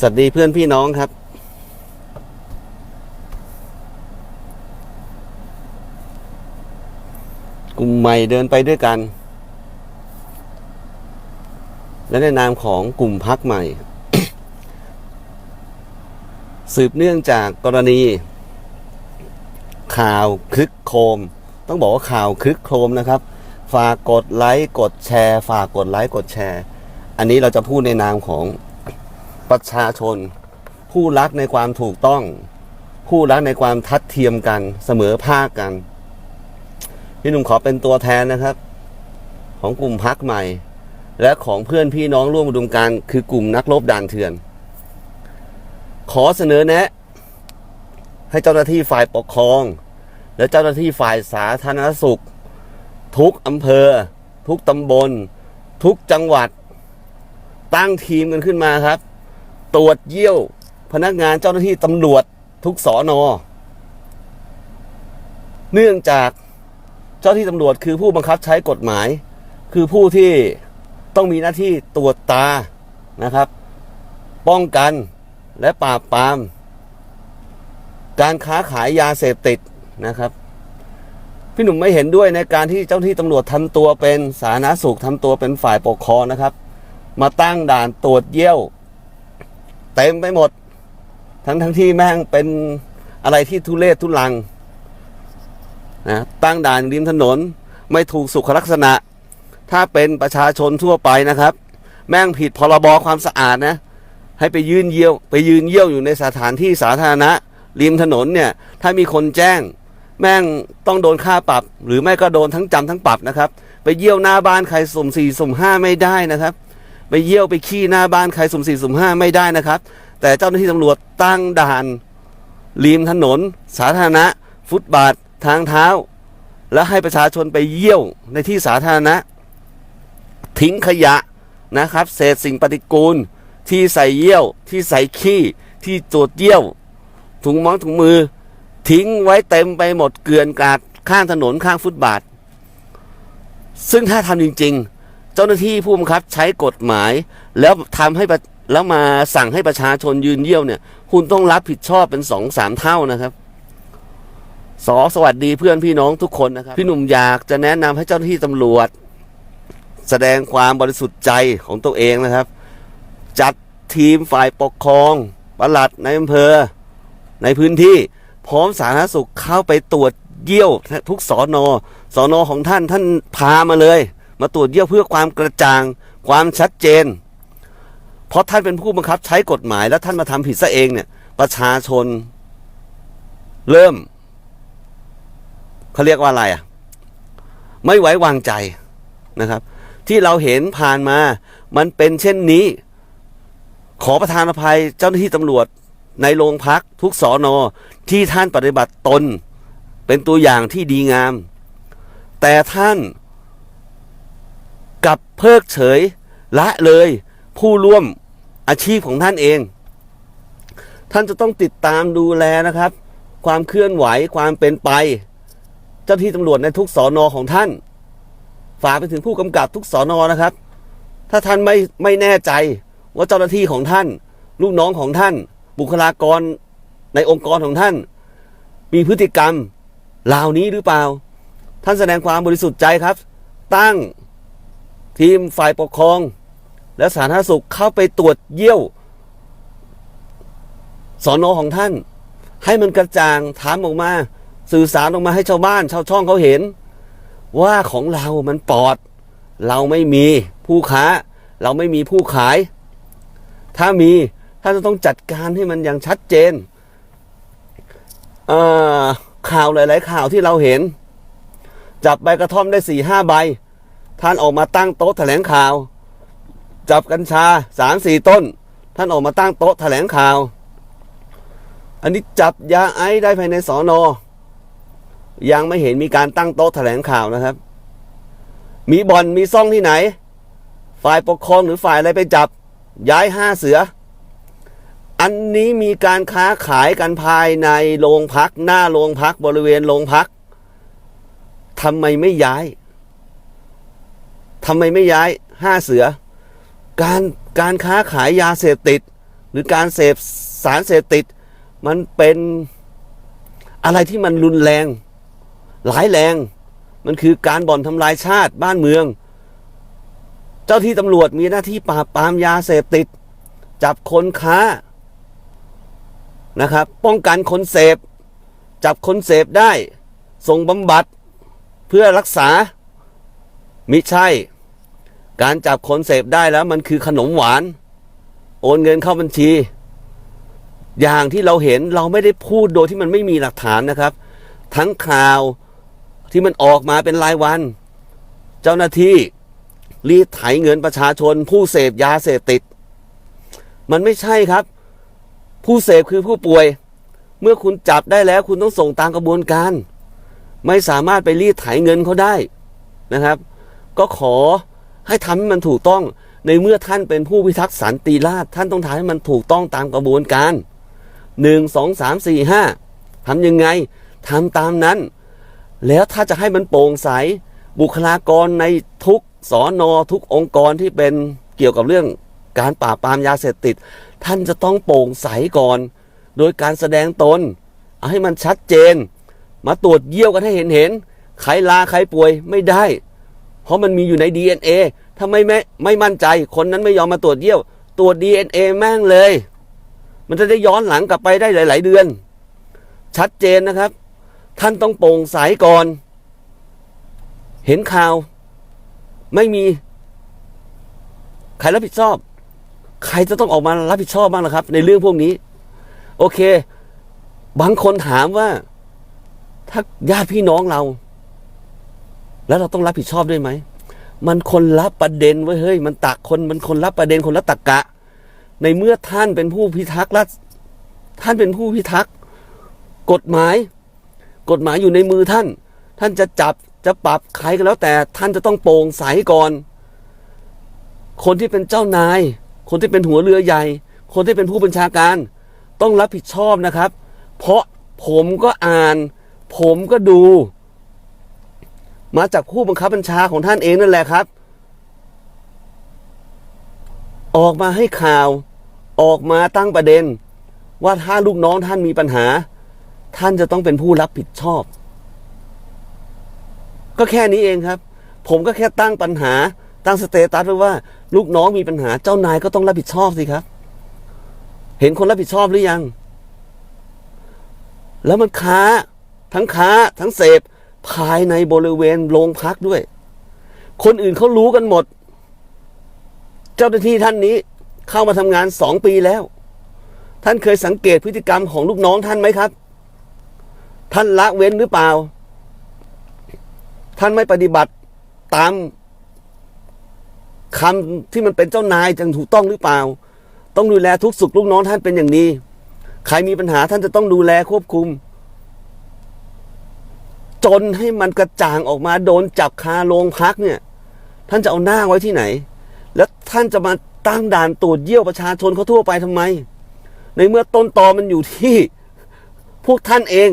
สวัสดีเพื่อนพี่น้องครับ กลุ่มใหม่เดินไปด้วยกัน และในนามของกลุ่มพักใหม่ สืบเนื่องจากกรณี ข่าวคลึกโครมต้องบอกว่าข่าวคลึกโครมนะครับ ฝากกดไลค์กดแชร์ ฝากกดไลค์กดแชร์ อันนี้เราจะพูดในนามของ ประชาชน ผู้รักในความถูกต้อง ผู้รักในความทัดเทียมกันเสมอภาคกัน พี่หนุ่มขอเป็นตัวแทนนะครับ ของกลุ่มพักใหม่ และของเพื่อนพี่น้องร่วมอุดมการคือกลุ่มนักรบด่านเถื่อน ขอเสนอแนะ ให้เจ้าหน้าที่ฝ่ายปกครอง และเจ้าหน้าที่ฝ่ายสาธารณสุข ทุกอำเภอ ทุกตำบล ทุกจังหวัด ตั้งทีมกันขึ้นมาครับ ตรวจเยี่ยว พนักงานเจ้าหน้าที่ตำรวจทุกสอนอ เนื่องจากเจ้าที่ตำรวจคือผู้บังคับใช้กฎหมาย คือผู้ที่ต้องมีหน้าที่ตรวจตานะครับ ป้องกันและปราบปราม การค้าขายยาเสพติดนะครับ พี่หนุ่มไม่เห็นด้วยในการที่เจ้าหน้าที่ตำรวจทำตัวเป็นสาธารณสุขทำตัวเป็นฝ่ายปกครองนะครับ มาตั้งด่านตรวจเยี่ยว เต็มไปหมด ทั้งทั้งที่แม่งเป็นอะไรที่ทุเรศทุลังนะตั้งด่านริมถนนไม่ถูกสุขลักษณะ ถ้าเป็นประชาชนทั่วไปนะครับ แม่งผิดพรบความสะอาดนะ ให้ไปยืนเยี่ยว ไปยืนเยี่ยวอยู่ในสถานที่สาธารณะ ริมถนนเนี่ย ถ้ามีคนแจ้ง แม่งต้องโดนค่าปรับ หรือไม่ก็โดนทั้งจำทั้งปรับนะครับ ไปเยี่ยวหน้าบ้านใครสุ่มสี่สุ่มห้าไม่ได้นะครับ ไปเยี่ยวไปขี้หน้าบ้านใครสุ่มสี่สุ่มห้าไม่ได้นะครับ แต่เจ้าหน้าที่ตำรวจตั้งด่านริมถนน สาธารณะ ฟุตบาททางเท้า และให้ประชาชนไปเยี่ยวในที่สาธารณะ ทิ้งขยะนะครับ เศษสิ่งปฏิกูล ที่ใส่เยี่ยว ที่ใส่ขี้ ที่ตรวจเยี่ยว ถุงม้องถุงมือ ทิ้งไว้เต็มไปหมดเกลื่อนกาดข้างถนนข้างฟุตบาท ซึ่งถ้าทำจริง ๆ เจ้าหน้าที่ผู้บังคับใช้กฎหมาย แล้วทำให้แล้วมาสั่งให้ประชาชนยืนเยี่ยวเนี่ย คุณต้องรับผิดชอบเป็นสองสามเท่านะครับสอสวัสดีเพื่อนพี่น้องทุกคนนะครับ พี่หนุ่มอยากจะแนะนำให้เจ้าหน้าที่ตำรวจ แสดงความบริสุทธิ์ใจของตัวเองนะครับ จัดทีมฝ่ายปกครองปลัดในอำเภอ ในพื้นที่พร้อมสาธารณสุขเข้าไปตรวจเยี่ยวทุกสอนอสอนอของท่านท่านพามาเลย มาตรวจเยี่ยวเพื่อความกระจ่าง ความชัดเจน เพราะท่านเป็นผู้บังคับใช้กฎหมายแล้วท่านมาทำผิดซะเองเนี่ย ประชาชน เริ่มเขาเรียกว่าอะไรอะ ไม่ไว้วางใจนะครับ ที่เราเห็นผ่านมา มันเป็นเช่นนี้ ขอประธานอภัยเจ้าหน้าที่ตำรวจในโรงพักทุกสอนอที่ท่านปฏิบัติตน เป็นตัวอย่างที่ดีงาม แต่ท่าน กับเพิกเฉยละเลยผู้ร่วมอาชีพของท่านเอง ท่านจะต้องติดตามดูแลนะครับ ความเคลื่อนไหวความเป็นไป เจ้าที่ตำรวจในทุกสอนอของท่าน ฝากไปถึงผู้กำกับทุกสอนอนะครับ ถ้าท่านไม่ไม่แน่ใจว่าเจ้าหน้าที่ของท่าน ลูกน้องของท่าน บุคลากรในองค์กรของท่าน มีพฤติกรรมเหล่านี้หรือเปล่า ท่านแสดงความบริสุทธิ์ใจครับ ตั้ง ทีมฝ่ายปกครอง และสาธารณสุขเข้าไปตรวจเยี่ยวสอนอของท่าน ให้มันกระจ่างถามออกมา สื่อสารออกมาให้ชาวบ้าน ชาวช่องเขาเห็น ว่าของเรามันปลอด เราไม่มีผู้ค้า เราไม่มีผู้ขาย ถ้ามีท่านจะต้องจัดการให้มันอย่างชัดเจนเข่าวหลาย ๆ ข่าวที่เราเห็น จับใบกระท่อมได้สี่ห้าใบ ท่านออกมาตั้งโต๊ะแถลงข่าว จับกัญชาสามสี่ต้น ท่านออกมาตั้งโต๊ะแถลงข่าว อันนี้จับยาไอซ์ได้ภายในสอนอยังไม่เห็นมีการตั้งโต๊ะแถลงข่าวนะครับ มีบ่อนมีซ่องที่ไหน ฝ่ายปกครองหรือฝ่ายอะไรไปจับ ย้ายห้าเสือ อันนี้มีการค้าขายกันภายในโรงพัก หน้าโรงพักบริเวณโรงพักทำไมไม่ย้าย ทำไมไม่ย้ายห้าเสือ การการค้าขายยาเสพติด หรือการเสพสารเสพติด มันเป็นอะไรที่มันรุนแรง หลายแรง มันคือการบ่อนทำลายชาติบ้านเมือง เจ้าที่ตำรวจมีหน้าที่ปราบปรามยาเสพติด จับคนค้านะครับ ป้องกันคนเสพ จับคนเสพได้ ส่งบำบัดเพื่อรักษามิใช่ การจับคนเสพได้แล้วมันคือขนมหวาน โอนเงินเข้าบัญชี อย่างที่เราเห็นเราไม่ได้พูดโดยที่มันไม่มีหลักฐานนะครับ ทั้งข่าวที่มันออกมาเป็นรายวัน เจ้าหน้าที่รีดไถเงินประชาชน ผู้เสพยาเสพติด มันไม่ใช่ครับ ผู้เสพคือผู้ป่วย เมื่อคุณจับได้แล้วคุณต้องส่งตามกระบวนการ ไม่สามารถไปรีดไถเงินเขาได้นะครับ ก็ขอ ให้ทำให้มันถูกต้อง ในเมื่อท่านเป็นผู้พิทักษ์สันติราษฎร์ท่านต้องทำให้มันถูกต้องตามกระบวนการหนึ่งสองสามสี่ห้าทำยังไงทำตามนั้น แล้วถ้าจะให้มันโปร่งใส บุคลากรในทุกสอนอทุกองค์กรที่เป็นเกี่ยวกับเรื่องการปราบปรามยาเสพติด ท่านจะต้องโปร่งใสก่อน โดยการแสดงตน เอาให้มันชัดเจน มาตรวจเยี่ยวกันให้เห็นเห็น ใครลาใครป่วยไม่ได้ เพราะมันมีอยู่ใน DNA ถ้าไม่ไม่ไม่มั่นใจ คนนั้นไม่ยอมมาตรวจเยี่ยว ตรวจ DNA แม่งเลย มันจะได้ย้อนหลังกลับไปได้หลาย ๆ เดือน ชัดเจนนะครับ ท่านต้องโปร่งใสก่อน เห็นข่าว ไม่มี ใครรับผิดชอบ ใครจะต้องออกมารับผิดชอบบ้างล่ะครับ ในเรื่องพวกนี้ โอเค บางคนถามว่า ถ้าญาติพี่น้องเรา แล้วเราต้องรับผิดชอบด้วยไหม มันคนละประเด็นไว้ยเฮ้ยมันตักคนมันคนละประเด็นคนละตะกะ ในเมื่อท่านเป็นผู้พิทักษ์รัฐท่านเป็นผู้พิทักษ์กฎหมาย กฎหมายอยู่ในมือท่าน ท่านจะจับจะปรับใครก็แล้วแต่ท่านจะต้องโปร่งใสก่อน คนที่เป็นเจ้านาย คนที่เป็นหัวเรือใหญ่ คนที่เป็นผู้บัญชาการ ต้องรับผิดชอบนะครับ เพราะผมก็อ่าน ผมก็ดู มาจากผู้บังคับบัญชาของท่านเองนั่นแหละครับ ออกมาให้ข่าว ออกมาตั้งประเด็น ว่าถ้าลูกน้องท่านมีปัญหา ท่านจะต้องเป็นผู้รับผิดชอบ ก็แค่นี้เองครับ ผมก็แค่ตั้งปัญหา ตั้งสเตตัสไว้ว่า ลูกน้องมีปัญหาเจ้านายก็ต้องรับผิดชอบสิครับ เห็นคนรับผิดชอบหรือยัง แล้วมันค้า ทั้งค้า ทั้งเสพ ภายในบริเวณโรงพักด้วย คนอื่นเขารู้กันหมด เจ้าหน้าที่ท่านนี้เข้ามาทำงานสองปีแล้ว ท่านเคยสังเกตพฤติกรรมของลูกน้องท่านไหมครับ ท่านละเว้นหรือเปล่า ท่านไม่ปฏิบัติตามคำที่มันเป็นเจ้านายจังถูกต้องหรือเปล่า ต้องดูแลทุกสุขลูกน้องท่านเป็นอย่างดีใครมีปัญหาท่านจะต้องดูแลควบคุม จนให้มันกระจ่างออกมาโดนจับคาโรงพักเนี่ย ท่านจะเอาหน้าไว้ที่ไหน แล้วท่านจะมาตั้งด่านตรวจเยี่ยวประชาชนเขาทั่วไปทำไม ในเมื่อต้นตอมันอยู่ที่ พวกท่านเอง